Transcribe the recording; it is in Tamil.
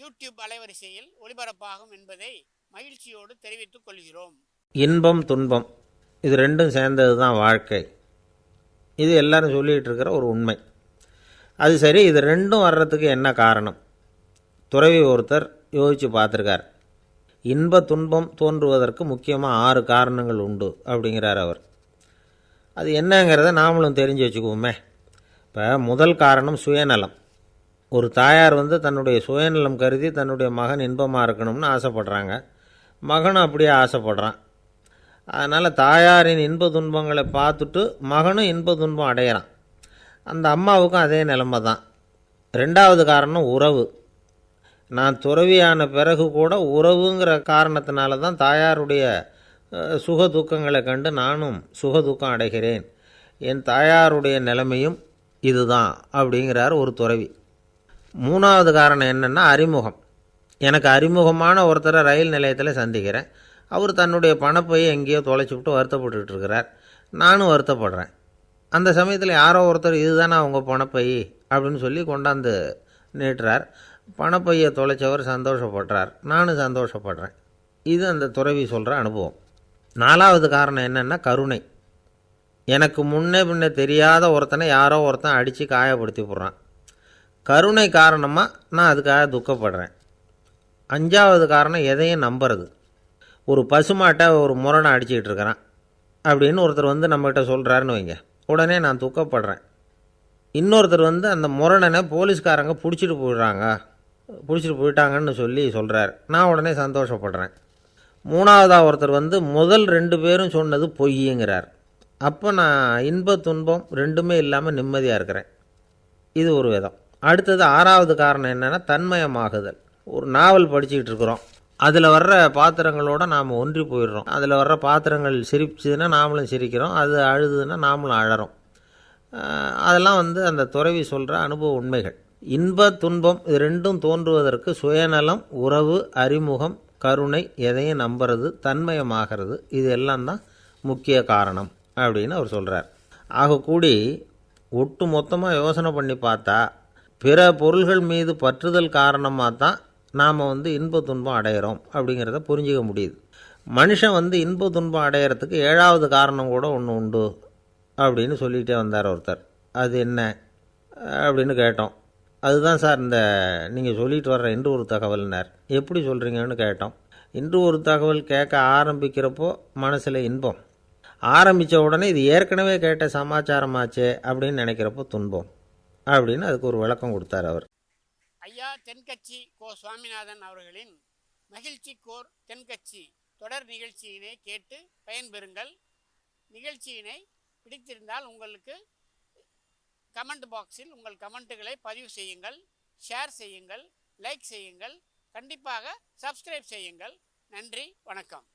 யூடியூப் அலைவரிசையில் ஒளிபரப்பாகும் என்பதை மகிழ்ச்சியோடு தெரிவித்துக் கொள்கிறோம். இன்பம் துன்பம் இது ரெண்டும் சேர்ந்தது தான் வாழ்க்கை. இது எல்லாரும் சொல்லிகிட்டு இருக்கிற ஒரு உண்மை. அது சரி இது ரெண்டும் வர்றதுக்கு என்ன காரணம்? துறவி ஒருத்தர் யோசித்து பார்த்துருக்கார். இன்ப துன்பம் தோன்றுவதற்கு முக்கியமாக ஆறு காரணங்கள் உண்டு அப்படிங்கிறார் அவர். அது என்னங்கிறத நாமளும் தெரிஞ்சு வச்சுக்குவோமே. இப்போ முதல் காரணம் சுயநலம். ஒரு தாயார் வந்து தன்னுடைய சுயநலம் கருதி தன்னுடைய மகன் இன்பமாக இருக்கணும்னு ஆசைப்படுறாங்க. மகனும் அப்படியே ஆசைப்படுறான். அதனால் தாயாரின் இன்ப துன்பங்களை பார்த்துட்டு மகனும் இன்ப துன்பம் அடையிறான். அந்த அம்மாவுக்கும் அதே நிலமை தான். ரெண்டாவது காரணம் உறவு. நான் துறவியான பிறகு கூட உறவுங்கிற காரணத்தினால தான் தாயாருடைய சுக துக்கங்களை கண்டு நானும் சுக துக்கம் அடைகிறேன். என் தாயாருடைய நிலைமையும் இதுதான் அப்படிங்கிறார் ஒரு துறவி. மூணாவது காரணம் என்னென்னா அறிமுகம். எனக்கு அறிமுகமான ஒருத்தரை ரயில் நிலையத்தில் சந்திக்கிறேன். அவர் தன்னுடைய பணப்பையை எங்கேயோ தொலைச்சி விட்டு வருத்தப்பட்டுட்டு இருக்கிறார். நானும் வருத்தப்படுறேன். அந்த சமயத்தில் யாரோ ஒருத்தர் இதுதானே அவங்க பணப்பை? அப்படின்னு சொல்லி கொண்டாந்து நீட்டுறார். பணப்பையை தொலைச்சவர் சந்தோஷப்படுறார். நானும் சந்தோஷப்படுறேன். இது அந்த துறவி சொல்கிற அனுபவம். நாலாவது காரணம் என்னென்னா கருணை. எனக்கு முன்னே பின்னே தெரியாத ஒருத்தனை யாரோ ஒருத்தன் அடித்து காயப்படுத்தி போடுறான். கருணை காரணமாக நான் அதுக்காக துக்கப்படுறேன். அஞ்சாவது காரணம் எதையும் நம்புறது. ஒரு பசுமாட்டை ஒரு முரணை அடிச்சிக்கிட்டு இருக்கிறான். அப்படின்னு ஒருத்தர் வந்து நம்மகிட்ட சொல்கிறாருன்னு வைங்க. உடனே நான் துக்கப்படுறேன். இன்னொருத்தர் வந்து அந்த முரணனை போலீஸ்காரங்க பிடிச்சிட்டு போயிடுறாங்க. பிடிச்சிட்டு போயிட்டாங்கன்னு சொல்லி சொல்கிறார் நான் உடனே சந்தோஷப்படுறேன். மூணாவதாக ஒருத்தர் வந்து முதல் ரெண்டு பேரும் சொன்னது பொய்யுங்கிறார். அப்போ நான் இன்ப துன்பம் ரெண்டுமே இல்லாமல் நிம்மதியாக இருக்கிறேன். இது ஒரு விதம். அடுத்தது ஆறாவது காரணம் என்னென்னா தன்மயமாகுதல். ஒரு நாவல் படிச்சுக்கிட்டு இருக்கிறோம். அதில் வர்ற பாத்திரங்களோட நாம் ஒன்றி போயிடுறோம். அதில் வர்ற பாத்திரங்கள் சிரிச்சுதுன்னா நாமளும் சிரிக்கிறோம். அது அழுதுன்னா நாமளும் அழறோம். அதெல்லாம் வந்து அந்த துறவி சொல்கிற அனுபவ உண்மைகள். இன்ப துன்பம் இது ரெண்டும் தோன்றுவதற்கு சுயநலம் உறவு அறிமுகம் கருணை எதையும் நம்புறது தன்மயமாகிறது இது எல்லாம் தான் முக்கிய காரணம் அப்படின்னு அவர் சொல்கிறார் ஆகக்கூடி ஒட்டு மொத்தமாக யோசனை பண்ணி பார்த்தா பிற பொருள்கள் மீது பற்றுதல் காரணமாக தான் நாம் வந்து இன்ப துன்பம் அடையிறோம் அப்படிங்கிறத புரிஞ்சிக்க முடியுது. மனுஷன் வந்து இன்ப துன்பம் அடையிறதுக்கு ஏழாவது காரணம் கூட ஒன்று உண்டு அப்படின்னு சொல்லிகிட்டே வந்தார் ஒருத்தர். அது என்ன? அப்படின்னு கேட்டோம். அதுதான் சார் இந்த நீங்கள் சொல்லிட்டு வர்ற இன்று ஒரு தகவல்னார். எப்படி சொல்கிறீங்கன்னு கேட்டோம். இன்று ஒரு தகவல் கேட்க ஆரம்பிக்கிறப்போ மனசில் இன்பம். ஆரம்பித்த உடனே இது ஏற்கனவே கேட்ட சமாச்சாரமாச்சே அப்படின்னு நினைக்கிறப்போ துன்பம். அப்படின்னு அதுக்கு ஒரு விளக்கம் கொடுத்தார் அவர். ஐயா தென்கட்சி கோ சுவாமிநாதன் அவர்களின் மகிழ்ச்சி கோர் தென்கட்சி தொடர் நிகழ்ச்சியினை கேட்டு பயன்பெறுங்கள். நிகழ்ச்சியினை பிடித்திருந்தால் உங்களுக்கு கமெண்ட் பாக்ஸில் உங்கள் கமெண்ட்டுகளை பதிவு செய்யுங்கள் ஷேர் செய்யுங்கள் லைக் செய்யுங்கள் கண்டிப்பாக சப்ஸ்கிரைப் செய்யுங்கள். நன்றி வணக்கம்.